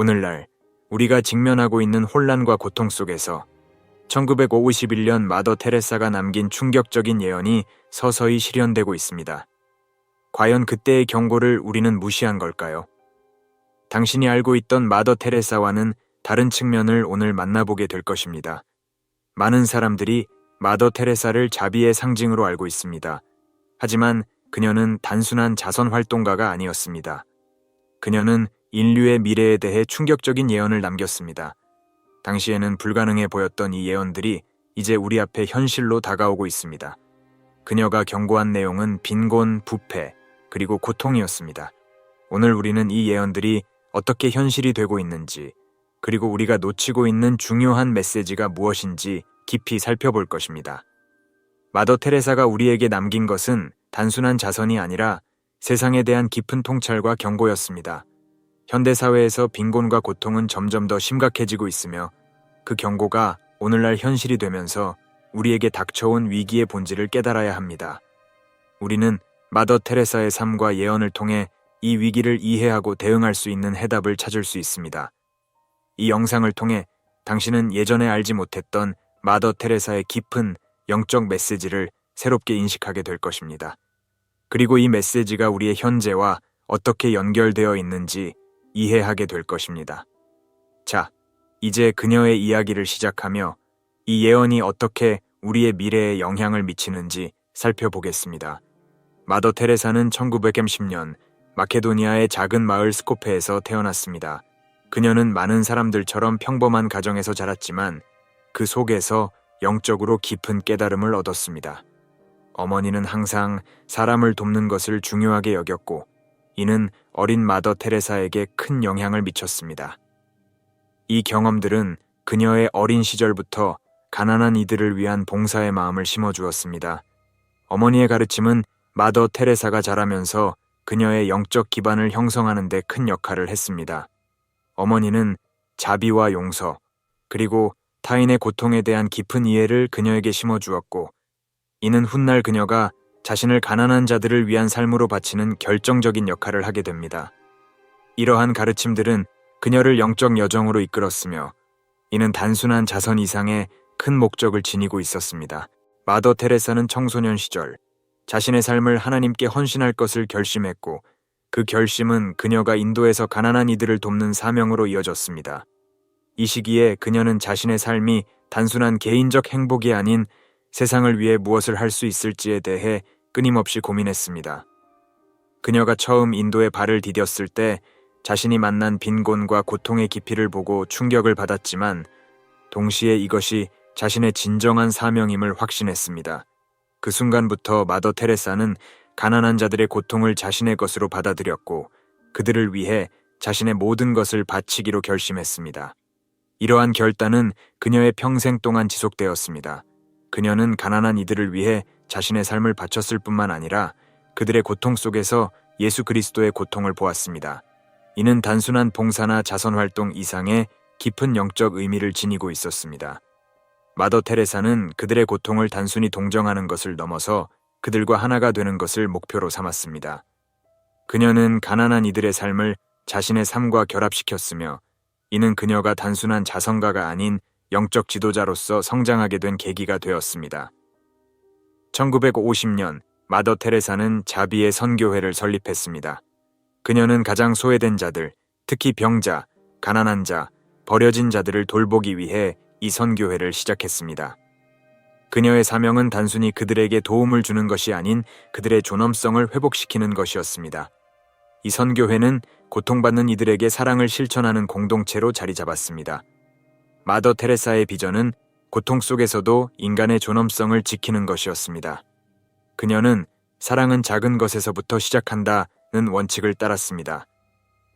오늘날 우리가 직면하고 있는 혼란과 고통 속에서 1951년 마더 테레사가 남긴 충격적인 예언이 서서히 실현되고 있습니다. 과연 그때의 경고를 우리는 무시한 걸까요? 당신이 알고 있던 마더 테레사와는 다른 측면을 오늘 만나보게 될 것입니다. 많은 사람들이 마더 테레사를 자비의 상징으로 알고 있습니다. 하지만 그녀는 단순한 자선 활동가가 아니었습니다. 그녀는 인류의 미래에 대해 충격적인 예언을 남겼습니다. 당시에는 불가능해 보였던 이 예언들이 이제 우리 앞에 현실로 다가오고 있습니다. 그녀가 경고한 내용은 빈곤, 부패, 그리고 고통이었습니다. 오늘 우리는 이 예언들이 어떻게 현실이 되고 있는지, 그리고 우리가 놓치고 있는 중요한 메시지가 무엇인지 깊이 살펴볼 것입니다. 마더 테레사가 우리에게 남긴 것은 단순한 자선이 아니라 세상에 대한 깊은 통찰과 경고였습니다. 현대 사회에서 빈곤과 고통은 점점 더 심각해지고 있으며 그 경고가 오늘날 현실이 되면서 우리에게 닥쳐온 위기의 본질을 깨달아야 합니다. 우리는 마더 테레사의 삶과 예언을 통해 이 위기를 이해하고 대응할 수 있는 해답을 찾을 수 있습니다. 이 영상을 통해 당신은 예전에 알지 못했던 마더 테레사의 깊은 영적 메시지를 새롭게 인식하게 될 것입니다. 그리고 이 메시지가 우리의 현재와 어떻게 연결되어 있는지 이해하게 될 것입니다. 자, 이제 그녀의 이야기를 시작하며 이 예언이 어떻게 우리의 미래에 영향을 미치는지 살펴보겠습니다. 마더 테레사는 1910년 마케도니아의 작은 마을 스코페에서 태어났습니다. 그녀는 많은 사람들처럼 평범한 가정에서 자랐지만 그 속에서 영적으로 깊은 깨달음을 얻었습니다. 어머니는 항상 사람을 돕는 것을 중요하게 여겼고 이는 어린 마더 테레사에게 큰 영향을 미쳤습니다. 이 경험들은 그녀의 어린 시절부터 가난한 이들을 위한 봉사의 마음을 심어주었습니다. 어머니의 가르침은 마더 테레사가 자라면서 그녀의 영적 기반을 형성하는 데 큰 역할을 했습니다. 어머니는 자비와 용서, 그리고 타인의 고통에 대한 깊은 이해를 그녀에게 심어주었고, 이는 훗날 그녀가 자신을 가난한 자들을 위한 삶으로 바치는 결정적인 역할을 하게 됩니다. 이러한 가르침들은 그녀를 영적 여정으로 이끌었으며, 이는 단순한 자선 이상의 큰 목적을 지니고 있었습니다. 마더 테레사는 청소년 시절 자신의 삶을 하나님께 헌신할 것을 결심했고 그 결심은 그녀가 인도에서 가난한 이들을 돕는 사명으로 이어졌습니다. 이 시기에 그녀는 자신의 삶이 단순한 개인적 행복이 아닌 세상을 위해 무엇을 할 수 있을지에 대해 끊임없이 고민했습니다. 그녀가 처음 인도에 발을 디뎠을 때 자신이 만난 빈곤과 고통의 깊이를 보고 충격을 받았지만 동시에 이것이 자신의 진정한 사명임을 확신했습니다. 그 순간부터 마더 테레사는 가난한 자들의 고통을 자신의 것으로 받아들였고 그들을 위해 자신의 모든 것을 바치기로 결심했습니다. 이러한 결단은 그녀의 평생 동안 지속되었습니다. 그녀는 가난한 이들을 위해 자신의 삶을 바쳤을 뿐만 아니라 그들의 고통 속에서 예수 그리스도의 고통을 보았습니다. 이는 단순한 봉사나 자선 활동 이상의 깊은 영적 의미를 지니고 있었습니다. 마더 테레사는 그들의 고통을 단순히 동정하는 것을 넘어서 그들과 하나가 되는 것을 목표로 삼았습니다. 그녀는 가난한 이들의 삶을 자신의 삶과 결합시켰으며 이는 그녀가 단순한 자선가가 아닌 영적 지도자로서 성장하게 된 계기가 되었습니다. 1950년 마더 테레사는 자비의 선교회를 설립했습니다. 그녀는 가장 소외된 자들, 특히 병자, 가난한 자, 버려진 자들을 돌보기 위해 이 선교회를 시작했습니다. 그녀의 사명은 단순히 그들에게 도움을 주는 것이 아닌 그들의 존엄성을 회복시키는 것이었습니다. 이 선교회는 고통받는 이들에게 사랑을 실천하는 공동체로 자리 잡았습니다. 마더 테레사의 비전은 고통 속에서도 인간의 존엄성을 지키는 것이었습니다. 그녀는 사랑은 작은 것에서부터 시작한다는 원칙을 따랐습니다.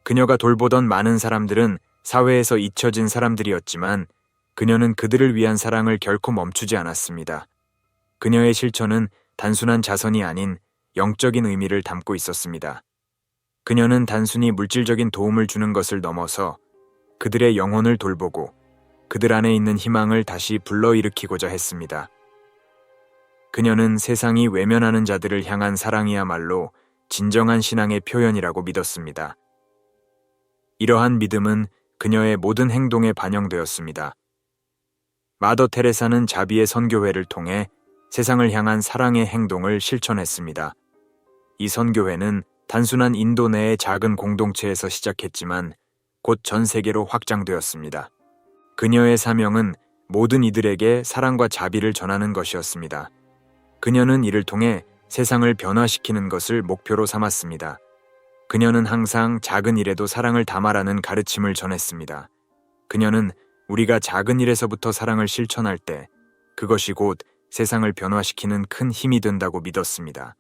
그녀가 돌보던 많은 사람들은 사회에서 잊혀진 사람들이었지만 그녀는 그들을 위한 사랑을 결코 멈추지 않았습니다. 그녀의 실천은 단순한 자선이 아닌 영적인 의미를 담고 있었습니다. 그녀는 단순히 물질적인 도움을 주는 것을 넘어서 그들의 영혼을 돌보고 그들 안에 있는 희망을 다시 불러일으키고자 했습니다. 그녀는 세상이 외면하는 자들을 향한 사랑이야말로 진정한 신앙의 표현이라고 믿었습니다. 이러한 믿음은 그녀의 모든 행동에 반영되었습니다. 마더 테레사는 자비의 선교회를 통해 세상을 향한 사랑의 행동을 실천했습니다. 이 선교회는 단순한 인도 내의 작은 공동체에서 시작했지만 곧 전 세계로 확장되었습니다. 그녀의 사명은 모든 이들에게 사랑과 자비를 전하는 것이었습니다. 그녀는 이를 통해 세상을 변화시키는 것을 목표로 삼았습니다. 그녀는 항상 작은 일에도 사랑을 담아라는 가르침을 전했습니다. 그녀는 우리가 작은 일에서부터 사랑을 실천할 때 그것이 곧 세상을 변화시키는 큰 힘이 된다고 믿었습니다.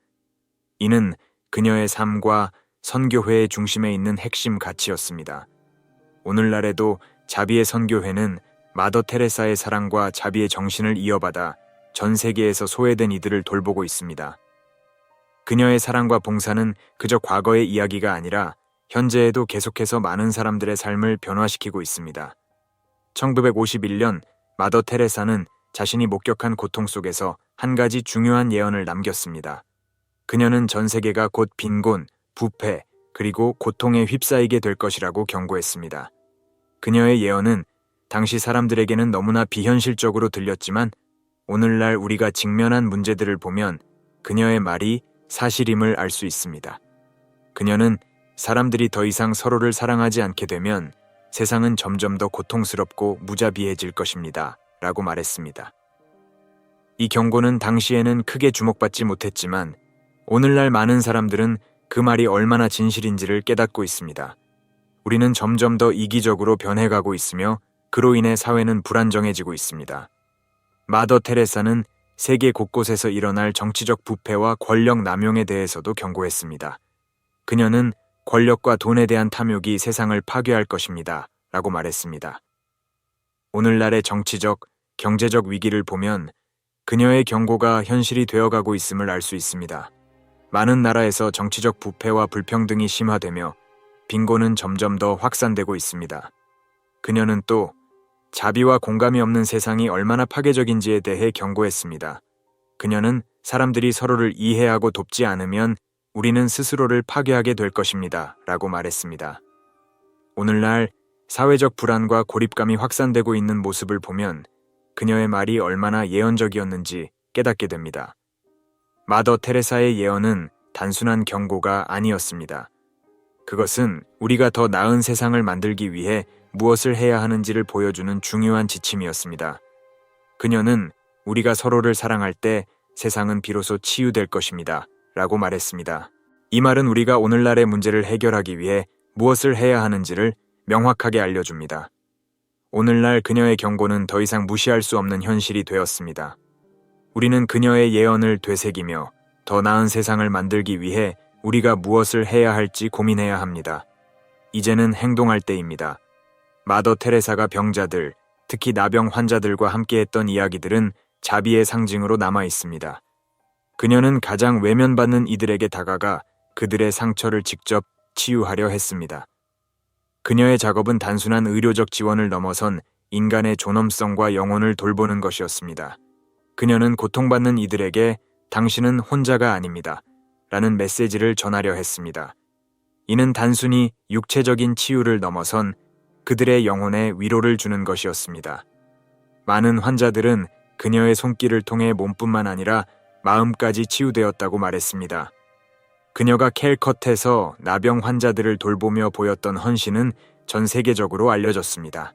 이는 그녀의 삶과 선교회의 중심에 있는 핵심 가치였습니다. 오늘날에도 자비의 선교회는 마더 테레사의 사랑과 자비의 정신을 이어받아 전 세계에서 소외된 이들을 돌보고 있습니다. 그녀의 사랑과 봉사는 그저 과거의 이야기가 아니라 현재에도 계속해서 많은 사람들의 삶을 변화시키고 있습니다. 1951년 마더 테레사는 자신이 목격한 고통 속에서 한 가지 중요한 예언을 남겼습니다. 그녀는 전 세계가 곧 빈곤, 부패, 그리고 고통에 휩싸이게 될 것이라고 경고했습니다. 그녀의 예언은 당시 사람들에게는 너무나 비현실적으로 들렸지만 오늘날 우리가 직면한 문제들을 보면 그녀의 말이 사실임을 알 수 있습니다. 그녀는 사람들이 더 이상 서로를 사랑하지 않게 되면 세상은 점점 더 고통스럽고 무자비해질 것입니다. 라고 말했습니다. 이 경고는 당시에는 크게 주목받지 못했지만 오늘날 많은 사람들은 그 말이 얼마나 진실인지를 깨닫고 있습니다. 우리는 점점 더 이기적으로 변해가고 있으며 그로 인해 사회는 불안정해지고 있습니다. 마더 테레사는 세계 곳곳에서 일어날 정치적 부패와 권력 남용에 대해서도 경고했습니다. 그녀는 권력과 돈에 대한 탐욕이 세상을 파괴할 것입니다. 라고 말했습니다. 오늘날의 정치적, 경제적 위기를 보면 그녀의 경고가 현실이 되어가고 있음을 알 수 있습니다. 많은 나라에서 정치적 부패와 불평등이 심화되며 빈곤은 점점 더 확산되고 있습니다. 그녀는 또 자비와 공감이 없는 세상이 얼마나 파괴적인지에 대해 경고했습니다. 그녀는 사람들이 서로를 이해하고 돕지 않으면 우리는 스스로를 파괴하게 될 것입니다. 라고 말했습니다. 오늘날 사회적 불안과 고립감이 확산되고 있는 모습을 보면 그녀의 말이 얼마나 예언적이었는지 깨닫게 됩니다. 마더 테레사의 예언은 단순한 경고가 아니었습니다. 그것은 우리가 더 나은 세상을 만들기 위해 무엇을 해야 하는지를 보여주는 중요한 지침이었습니다. 그녀는 우리가 서로를 사랑할 때 세상은 비로소 치유될 것입니다. 라고 말했습니다. 이 말은 우리가 오늘날의 문제를 해결하기 위해 무엇을 해야 하는지를 명확하게 알려줍니다. 오늘날 그녀의 경고는 더 이상 무시할 수 없는 현실이 되었습니다. 우리는 그녀의 예언을 되새기며 더 나은 세상을 만들기 위해 우리가 무엇을 해야 할지 고민해야 합니다. 이제는 행동할 때입니다. 마더 테레사가 병자들, 특히 나병 환자들과 함께했던 이야기들은 자비의 상징으로 남아 있습니다. 그녀는 가장 외면받는 이들에게 다가가 그들의 상처를 직접 치유하려 했습니다. 그녀의 작업은 단순한 의료적 지원을 넘어선 인간의 존엄성과 영혼을 돌보는 것이었습니다. 그녀는 고통받는 이들에게 당신은 혼자가 아닙니다. 라는 메시지를 전하려 했습니다. 이는 단순히 육체적인 치유를 넘어선 그들의 영혼에 위로를 주는 것이었습니다. 많은 환자들은 그녀의 손길을 통해 몸뿐만 아니라 마음까지 치유되었다고 말했습니다. 그녀가 캘컷에서 나병 환자들을 돌보며 보였던 헌신은 전 세계적으로 알려졌습니다.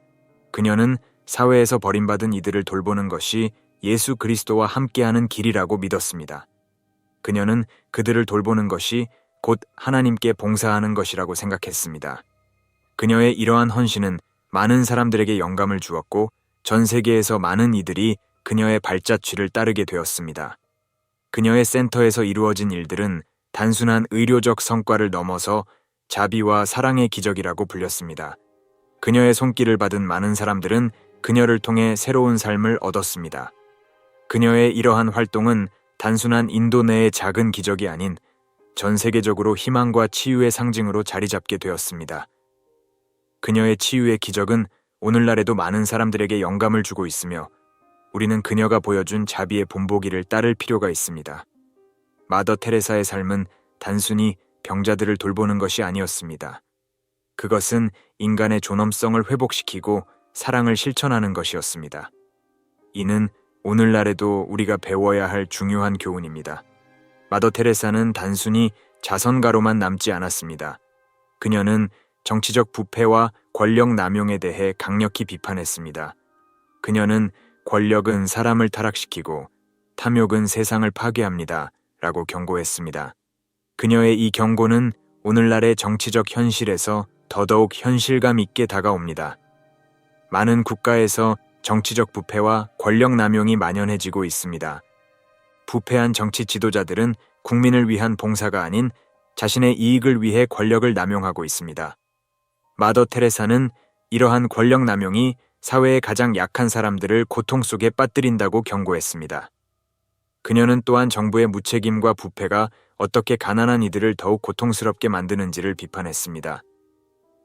그녀는 사회에서 버림받은 이들을 돌보는 것이 예수 그리스도와 함께하는 길이라고 믿었습니다. 그녀는 그들을 돌보는 것이 곧 하나님께 봉사하는 것이라고 생각했습니다. 그녀의 이러한 헌신은 많은 사람들에게 영감을 주었고 전 세계에서 많은 이들이 그녀의 발자취를 따르게 되었습니다. 그녀의 센터에서 이루어진 일들은 단순한 의료적 성과를 넘어서 자비와 사랑의 기적이라고 불렸습니다. 그녀의 손길을 받은 많은 사람들은 그녀를 통해 새로운 삶을 얻었습니다. 그녀의 이러한 활동은 단순한 인도 내의 작은 기적이 아닌 전 세계적으로 희망과 치유의 상징으로 자리 잡게 되었습니다. 그녀의 치유의 기적은 오늘날에도 많은 사람들에게 영감을 주고 있으며 우리는 그녀가 보여준 자비의 본보기를 따를 필요가 있습니다. 마더 테레사의 삶은 단순히 병자들을 돌보는 것이 아니었습니다. 그것은 인간의 존엄성을 회복시키고 사랑을 실천하는 것이었습니다. 이는 오늘날에도 우리가 배워야 할 중요한 교훈입니다. 마더 테레사는 단순히 자선가로만 남지 않았습니다. 그녀는 정치적 부패와 권력 남용에 대해 강력히 비판했습니다. 그녀는 권력은 사람을 타락시키고 탐욕은 세상을 파괴합니다. 라고 경고했습니다. 그녀의 이 경고는 오늘날의 정치적 현실에서 더더욱 현실감 있게 다가옵니다. 많은 국가에서 정치적 부패와 권력 남용이 만연해지고 있습니다. 부패한 정치 지도자들은 국민을 위한 봉사가 아닌 자신의 이익을 위해 권력을 남용하고 있습니다. 마더 테레사는 이러한 권력 남용이 사회의 가장 약한 사람들을 고통 속에 빠뜨린다고 경고했습니다. 그녀는 또한 정부의 무책임과 부패가 어떻게 가난한 이들을 더욱 고통스럽게 만드는지를 비판했습니다.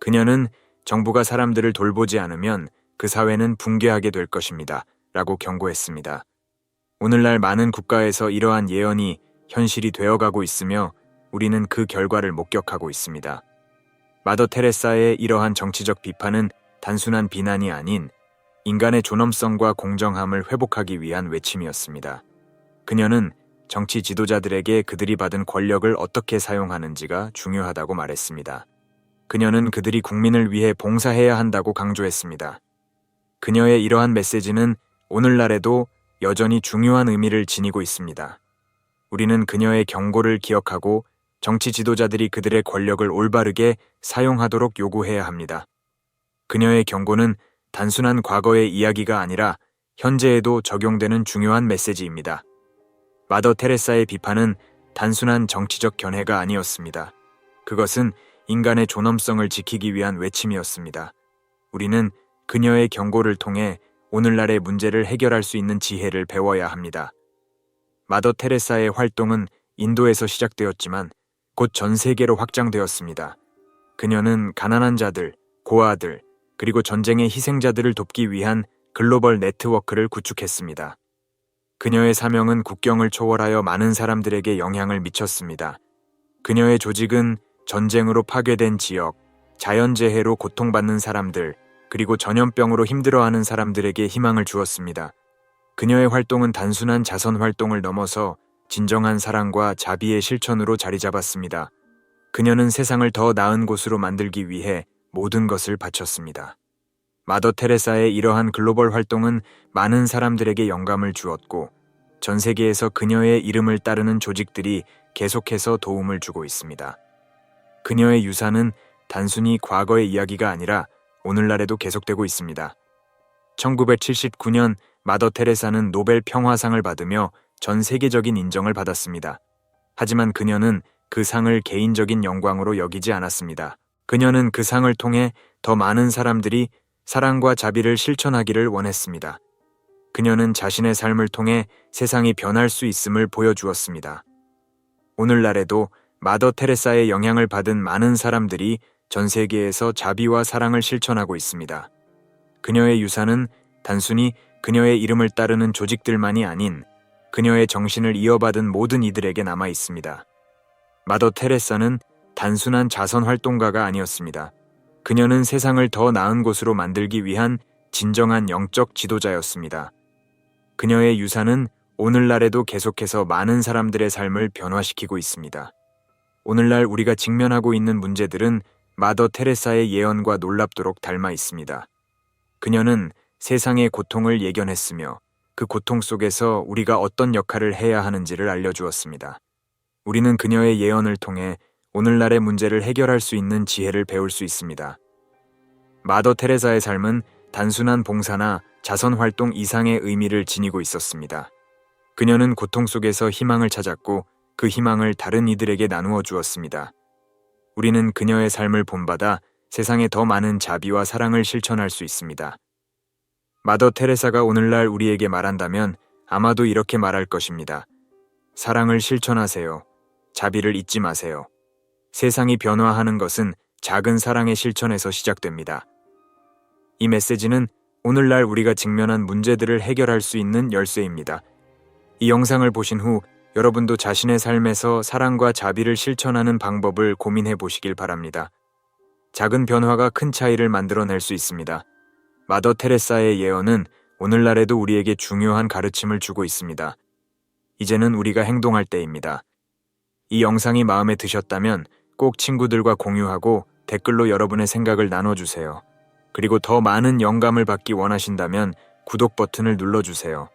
그녀는 정부가 사람들을 돌보지 않으면 그 사회는 붕괴하게 될 것입니다. 라고 경고했습니다. 오늘날 많은 국가에서 이러한 예언이 현실이 되어가고 있으며 우리는 그 결과를 목격하고 있습니다. 마더 테레사의 이러한 정치적 비판은 단순한 비난이 아닌 인간의 존엄성과 공정함을 회복하기 위한 외침이었습니다. 그녀는 정치 지도자들에게 그들이 받은 권력을 어떻게 사용하는지가 중요하다고 말했습니다. 그녀는 그들이 국민을 위해 봉사해야 한다고 강조했습니다. 그녀의 이러한 메시지는 오늘날에도 여전히 중요한 의미를 지니고 있습니다. 우리는 그녀의 경고를 기억하고 정치 지도자들이 그들의 권력을 올바르게 사용하도록 요구해야 합니다. 그녀의 경고는 단순한 과거의 이야기가 아니라 현재에도 적용되는 중요한 메시지입니다. 마더 테레사의 비판은 단순한 정치적 견해가 아니었습니다. 그것은 인간의 존엄성을 지키기 위한 외침이었습니다. 우리는 그녀의 경고를 통해 오늘날의 문제를 해결할 수 있는 지혜를 배워야 합니다. 마더 테레사의 활동은 인도에서 시작되었지만 곧 전 세계로 확장되었습니다. 그녀는 가난한 자들, 고아들, 그리고 전쟁의 희생자들을 돕기 위한 글로벌 네트워크를 구축했습니다. 그녀의 사명은 국경을 초월하여 많은 사람들에게 영향을 미쳤습니다. 그녀의 조직은 전쟁으로 파괴된 지역, 자연재해로 고통받는 사람들, 그리고 전염병으로 힘들어하는 사람들에게 희망을 주었습니다. 그녀의 활동은 단순한 자선 활동을 넘어서 진정한 사랑과 자비의 실천으로 자리 잡았습니다. 그녀는 세상을 더 나은 곳으로 만들기 위해 모든 것을 바쳤습니다. 마더 테레사의 이러한 글로벌 활동은 많은 사람들에게 영감을 주었고 전 세계에서 그녀의 이름을 따르는 조직들이 계속해서 도움을 주고 있습니다. 그녀의 유산은 단순히 과거의 이야기가 아니라 오늘날에도 계속되고 있습니다. 1979년 마더 테레사는 노벨 평화상을 받으며 전 세계적인 인정을 받았습니다. 하지만 그녀는 그 상을 개인적인 영광으로 여기지 않았습니다. 그녀는 그 상을 통해 더 많은 사람들이 사랑과 자비를 실천하기를 원했습니다. 그녀는 자신의 삶을 통해 세상이 변할 수 있음을 보여주었습니다. 오늘날에도 마더 테레사의 영향을 받은 많은 사람들이 전 세계에서 자비와 사랑을 실천하고 있습니다. 그녀의 유산은 단순히 그녀의 이름을 따르는 조직들만이 아닌 그녀의 정신을 이어받은 모든 이들에게 남아 있습니다. 마더 테레사는 단순한 자선 활동가가 아니었습니다. 그녀는 세상을 더 나은 곳으로 만들기 위한 진정한 영적 지도자였습니다. 그녀의 유산은 오늘날에도 계속해서 많은 사람들의 삶을 변화시키고 있습니다. 오늘날 우리가 직면하고 있는 문제들은 마더 테레사의 예언과 놀랍도록 닮아 있습니다. 그녀는 세상의 고통을 예견했으며 그 고통 속에서 우리가 어떤 역할을 해야 하는지를 알려주었습니다. 우리는 그녀의 예언을 통해 오늘날의 문제를 해결할 수 있는 지혜를 배울 수 있습니다. 마더 테레사의 삶은 단순한 봉사나 자선 활동 이상의 의미를 지니고 있었습니다. 그녀는 고통 속에서 희망을 찾았고 그 희망을 다른 이들에게 나누어 주었습니다. 우리는 그녀의 삶을 본받아 세상에 더 많은 자비와 사랑을 실천할 수 있습니다. 마더 테레사가 오늘날 우리에게 말한다면 아마도 이렇게 말할 것입니다. 사랑을 실천하세요. 자비를 잊지 마세요. 세상이 변화하는 것은 작은 사랑의 실천에서 시작됩니다. 이 메시지는 오늘날 우리가 직면한 문제들을 해결할 수 있는 열쇠입니다. 이 영상을 보신 후 여러분도 자신의 삶에서 사랑과 자비를 실천하는 방법을 고민해 보시길 바랍니다. 작은 변화가 큰 차이를 만들어낼 수 있습니다. 마더 테레사의 예언은 오늘날에도 우리에게 중요한 가르침을 주고 있습니다. 이제는 우리가 행동할 때입니다. 이 영상이 마음에 드셨다면 꼭 친구들과 공유하고 댓글로 여러분의 생각을 나눠주세요. 그리고 더 많은 영감을 받기 원하신다면 구독 버튼을 눌러주세요.